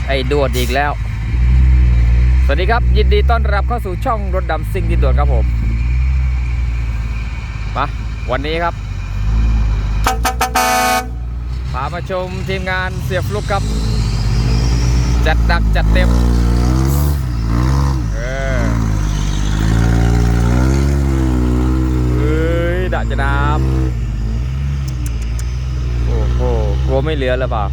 จไอ้ดวดอีกแล้ว สวัสดีครับ ยินดีต้อนรับเข้าสู่ช่องรถดำซิ่งดินดวนครับผมมาวันนี้ครับพามาชมทีมงานเสียบลูกครับ จัดหนักจัดเต็มเออเฮ้ยดักจะน้ำโอ้โหกลัวไม่เหลือแล้วเปล่า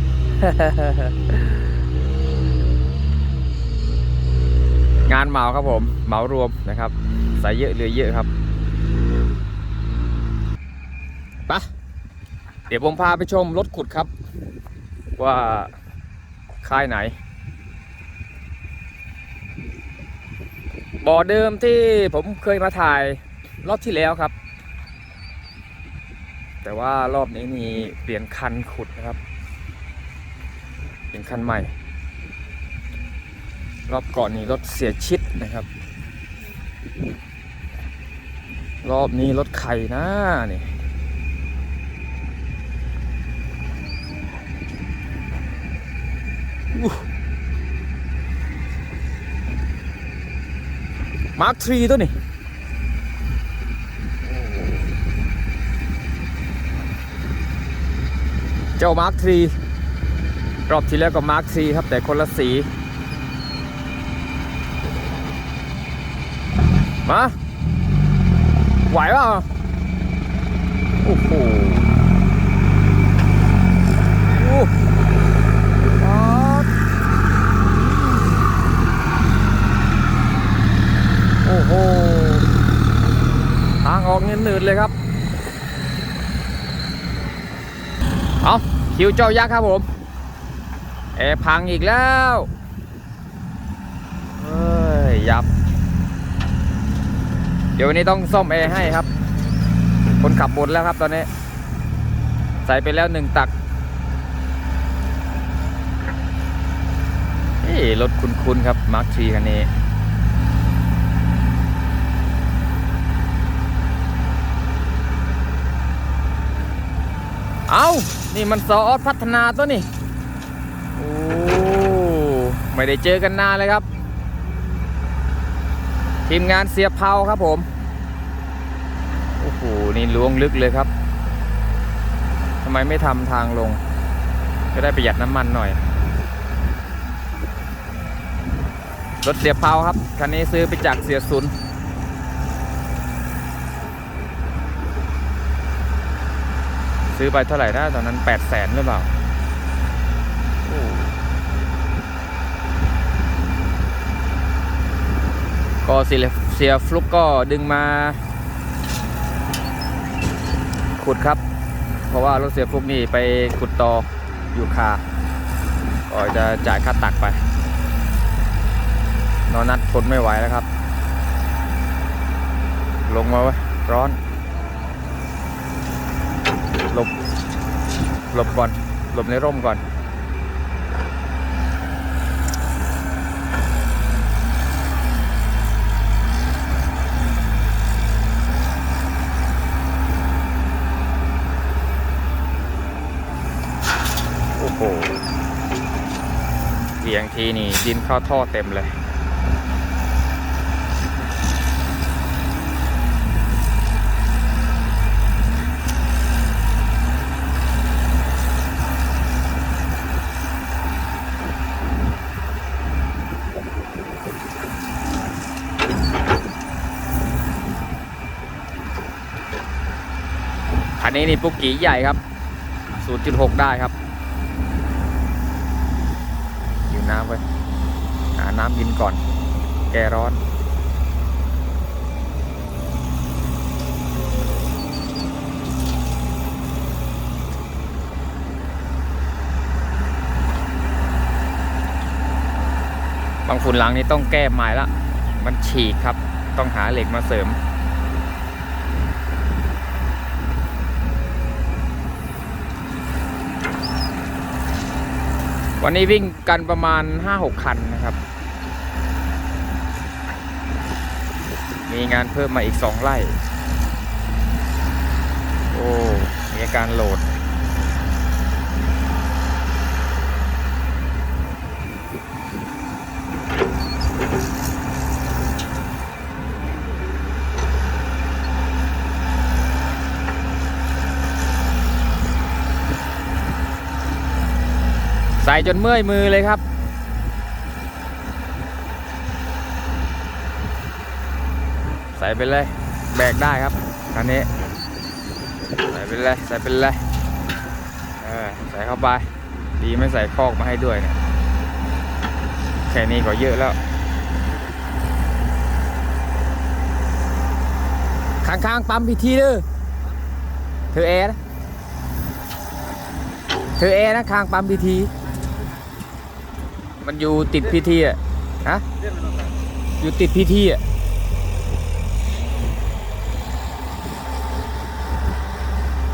งานเหมาครับผมเหมารวมนะครับใส่เยอะเหลือเยอะครับไปะเดี๋ยวผมพาไปชมรถขุดครับ ว่าค่ายไหน บ่อเดิมที่ผมเคยมาถ่ายรอบที่แล้วครับ แต่ว่ารอบนี้นี่เปลี่ยนคันขุดนะครับ เปลี่ยนคันใหม่ รอบก่อนนี่รถเสียชิดนะครับ รอบนี้รถไข่นะนี่มาร์คทรีตัวนี่เจ้ามาร์คทรีรอบที่แล้วก็มาร์คทรีครับแต่คนละสี มาไหวเปล่าโอ้โหโอ้ป๊าดโอ้โห ทางออกเงินหนืดเลยครับ เอาคิวเจ้ายักษ์ครับผม แอร์พังอีกแล้วเฮ้ย ยับ เดี๋ยววันนี้ต้องซ่อมแอร์ให้ครับ คนขับหมดแล้วครับตอนนี้ ใส่ไปแล้วหนึ่งตักเอ้รถคุ้นๆครับมาร์คทีคันนี้เอานี่มันซออสพัฒนาตัวนี่ โอ้ ไม่ได้เจอกันนานเลยครับ ทีมงานเสียเผาครับผม โอ้โห นี่ล้วงลึกเลยครับทำไมไม่ทำทางลง จะได้ประหยัดน้ำมันหน่อย รถเสียเผาครับ คันนี้ซื้อไปจากเสียสุนซื้อไปเท่าไหร่นะตอนนั้นแปดแสนหรือเปล่าโอ้ ก็เสียเสียฟลุกก็ดึงมา ขุดครับ เพราะว่ารถเสียฟลุกนี่ไปขุดต่ออยู่คาก็จะจ่ายค่าตักไป นอนนัดทนไม่ไหวแล้วครับ ลงมาไว้ร้อนหลบหลบก่อนหลบในร่มก่อน เสียงทีนี่ดินเข้าท่อเต็มเลยอันนี้นี่ปุกกี้ใหญ่ครับ 0.6 ได้ครับ อยู่น้ำไว้หาน้ำกินก่อน แกร้อน บางฝุ่นหลังนี่ต้องแก้ใหม่ละ มันฉีกครับ ต้องหาเหล็กมาเสริม วันนี้วิ่งกันประมาณ 5-6 คันนะครับ มีงานเพิ่มมาอีก 2 ไร่ โอ้ มีอาการโหลด ใส่จนเมื่อยมือเลยครับ ใส่ไปเลย แบกได้ครับคันนี้ ใส่ไปเลย ใส่ไปเลยเออใส่เข้าไป ดีไม่ใส่คอกมาให้ด้วยเนี่ยแค่นี้ก็เยอะแล้ว ข้างๆปั๊มพิธีเด้อเธอแอร์นะเธอแอร์นะข้างปั๊มพิธี มันอยู่ติดพิธีอะฮะอยู่ติดพิธีอะ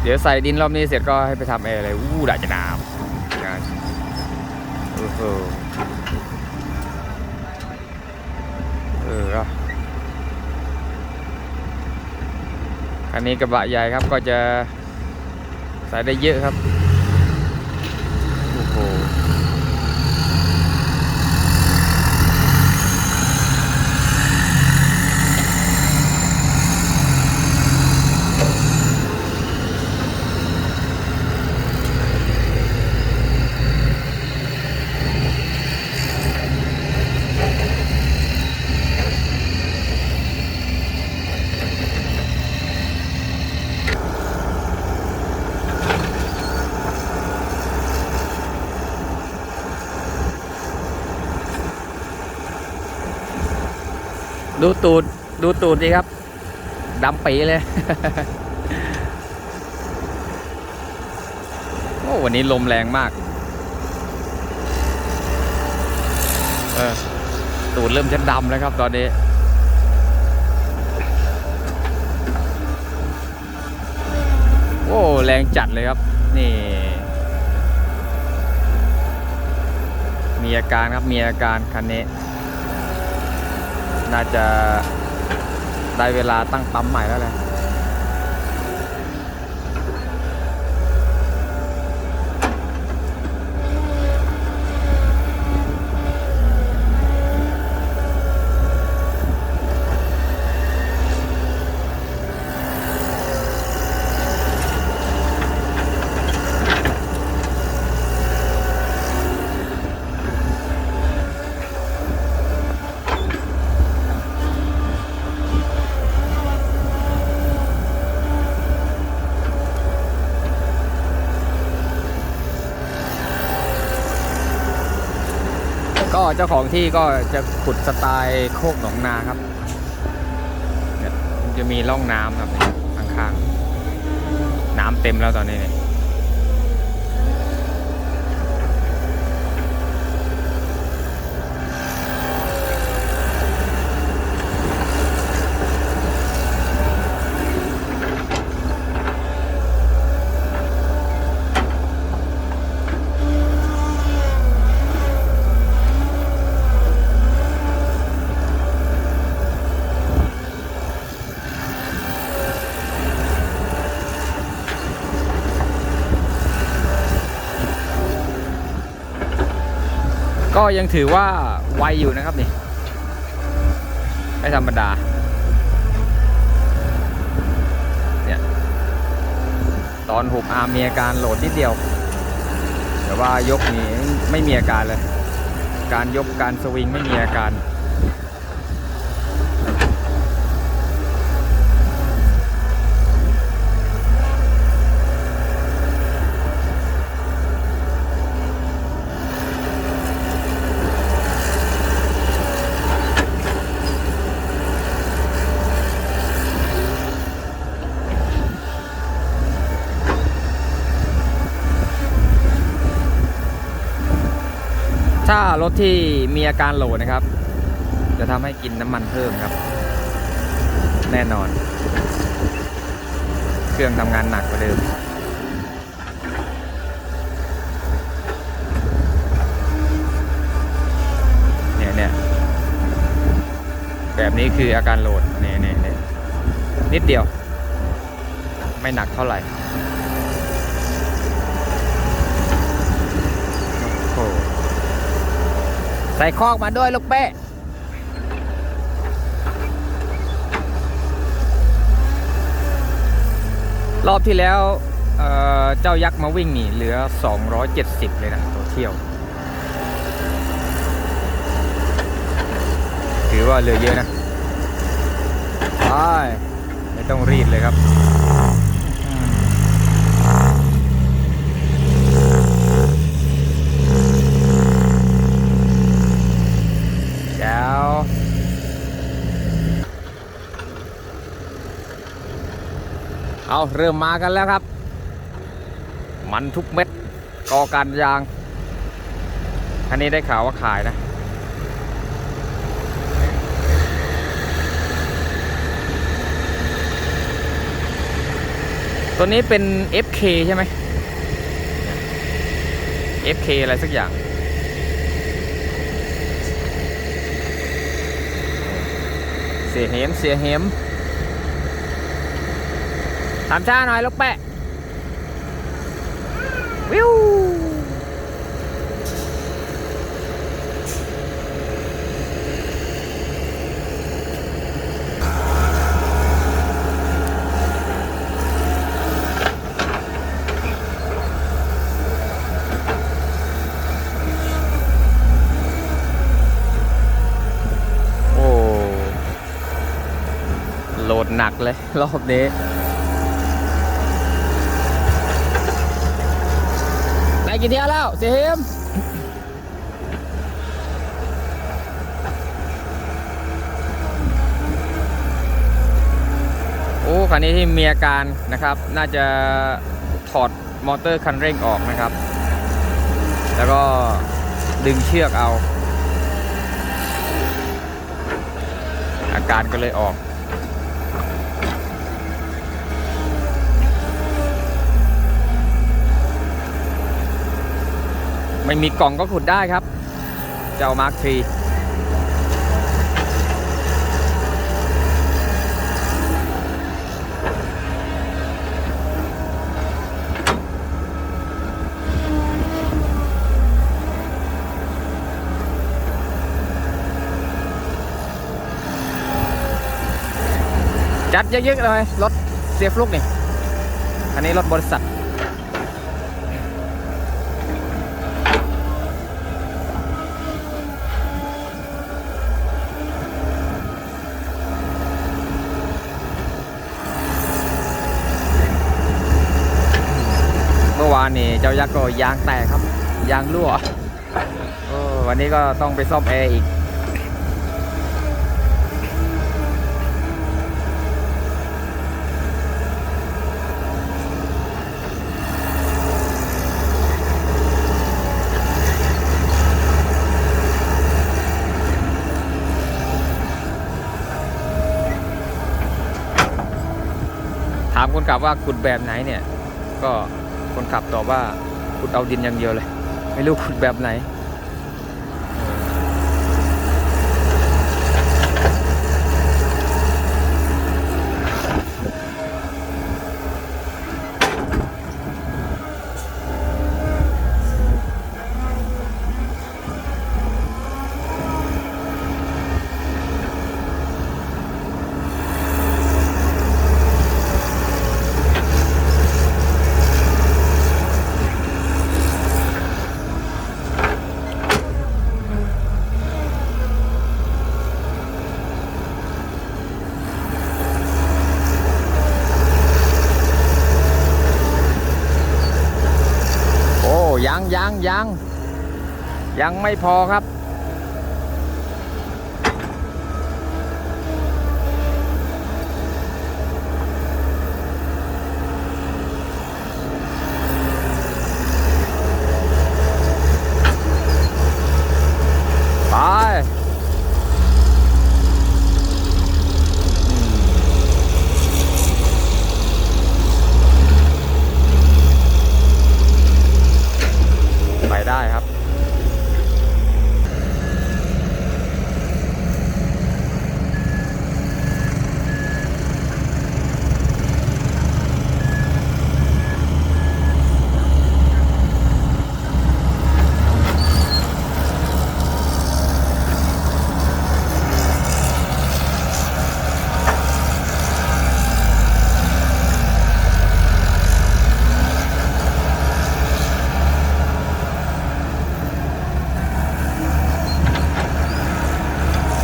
เดี๋ยวใส่ดินรอบนี้เสร็จก็ให้ไปทำแอร์เลยอู้ด่าจะหนาวงานโอ้โหเออเอาคันนี้กระบะใหญ่ครับก็จะใส่ได้เยอะครับ ดูตูด ดูตูดดีครับดำปีเลย โอ้วันนี้ลมแรงมาก เออ ตูดเริ่มจะดำแล้วครับตอนนี้โอ้แรงจัดเลยครับ นี่ มีอาการครับมีอาการคันนี้ น่าจะได้เวลาตั้งปั๊มใหม่แล้วแหละ ก็ เจ้าของที่ก็จะขุดสไตล์โคกหนองนาครับ จะมีร่องน้ำครับข้างๆ น้ำเต็มแล้วตอนนี้เนี่ย ก็ยังถือว่าไวอยู่นะครับนี่ไม่ธรรมดาเนี่ยตอนหุบอาร์มีอาการโหลดนิดเดียว แต่ว่ายกนี้ไม่มีอาการเลย การยกการสวิงไม่มีอาการารถที่มีอาการโหลดนะครับ จะทำให้กินน้ำมันเพิ่มครับ แน่นอน เครื่องทำงานหนักกว่าเดิมเนี่ยเนี่ยแบบนี้คืออาการโหลดเนี่ยเนี่ยเนี่ยนิดเดียว ไม่หนักเท่าไหร่ ใส่คอกมาด้วยลูกเป้รอบที่แล้วเเจ้ายักษ์มาวิ่งนี่เหลือ 270 เลยนะตัวเที่ยว ถือว่าเหลือเยอะนะใช่ไม่ต้องรีดเลยครับ เอาเริ่มมากันแล้วครับ มันทุกเม็ดกอการยางคันนี้ได้ข่าวว่าขายนะ ตัวนี้เป็น FK ใช่ไหม FK อะไรสักอย่างเสียเหมเสียเหมามช้าหน่อยลูกแปะ วิวโอ้โหลดหนักเลย รอบนี้ ได้ กี่เที่ยวแล้วเสียมโอ้คันนี้ที่มีอาการนะครับ น่าจะถอดมอเตอร์คันเร่งออกนะครับ แล้วก็ดึงเชือกเอา อาการก็เลยออก ไม่มีกล่องก็ขุดได้ครับ เจ้ามาร์คทรีจัดเยอะๆเลยรถเสียฟลุกนี่ อันนี้รถบริษัทานนี่เจ้ายักษ์ก็ยางแตกครับ ยางรั่ววันนี้ก็ต้องไปซ่อมแอร์อีก ถามคนขับว่าขุดแบบไหนเนี่ย ก็ คนขับตอบว่าขุดเอาดินอย่างเดียวเลย ไม่รู้ขุดแบบไหน โอ้ยังยังยัง ยังไม่พอครับ ไปไปได้ครับ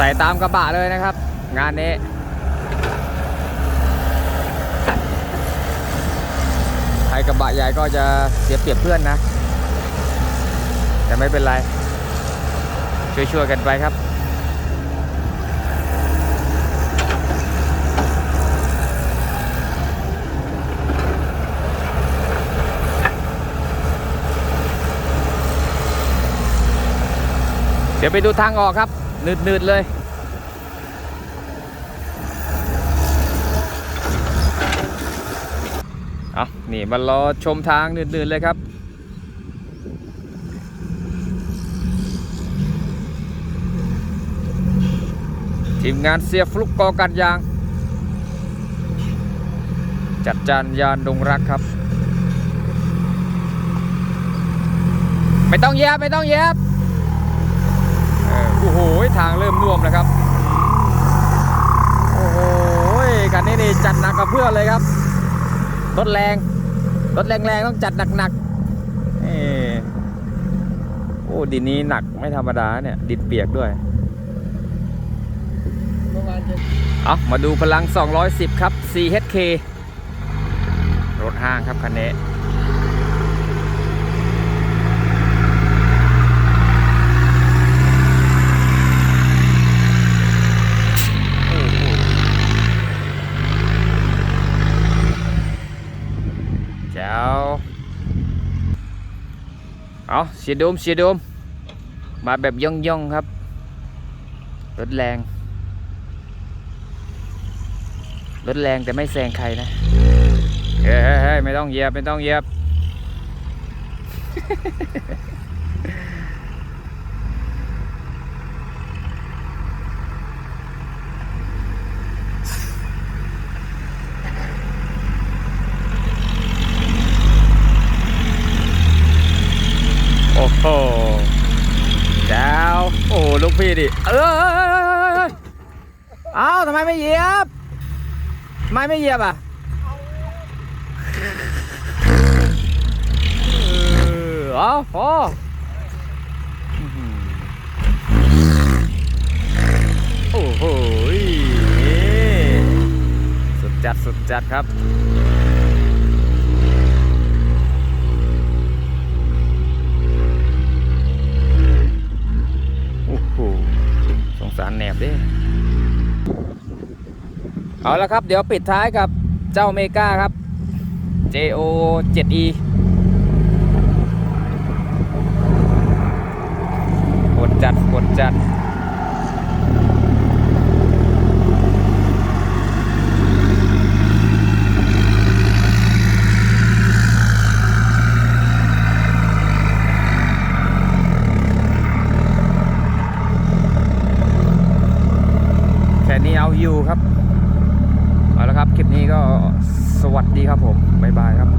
ใส่ตามกระบะเลยนะครับ งานนี้ใครกระบะใหญ่ก็จะเสียเปรียบเพื่อนนะ แต่ไม่เป็นไร ช่วยๆกันไปครับเดี๋ยวไปดูทางออกครับ นืดๆเลยเอานี่มารอชมทางนืดๆเลยครับทีมงานเสียฟลุกกอกันยาง จัดจานยานดงรักครับ ไม่ต้องเย็บไม่ต้องเย็บ ทางเริ่มน่วมแล้วครับ โอ้โหกันนี้นี่จัดหนักกับเพื่อนเลยครับ รถแรง รถแรงๆต้องจัดหนักๆเอ้โอ้ดินนี้หนักไม่ธรรมดาเนี่ย ดินเปียกด้วยเอานจะเอามาดูพลัง 210 ครับ 4HK รถห้างครับคันนี้ โอ้โหแจ๋ว เอาเสียดมเสียดม มาแบบย่องย่องครับรถแรงรถแรงแต่ไม่แซงใครนะเฮ้ยเฮ้ยเฮ้ยไม่ต้องเหยียบไม่ต้องเหยียบ โอ้โหแจ้วโอ้ ลูกพี่ดิ เออเอ้าทำไมไม่เหยียบทำไมไม่เหยียบอะเออเอาพออื้อหือโอ้โหสุดจัดสุดจัดครับ สารแหนบด้เอาละครับ เดี๋ยวปิดท้ายกับเจ้าเมกาครับ JO 7E กดจัดกดจัด แค่นี้เอา อยู่ครับเอาละครับ คลิปนี้ก็สวัสดีครับผม บ๊ายบายครับ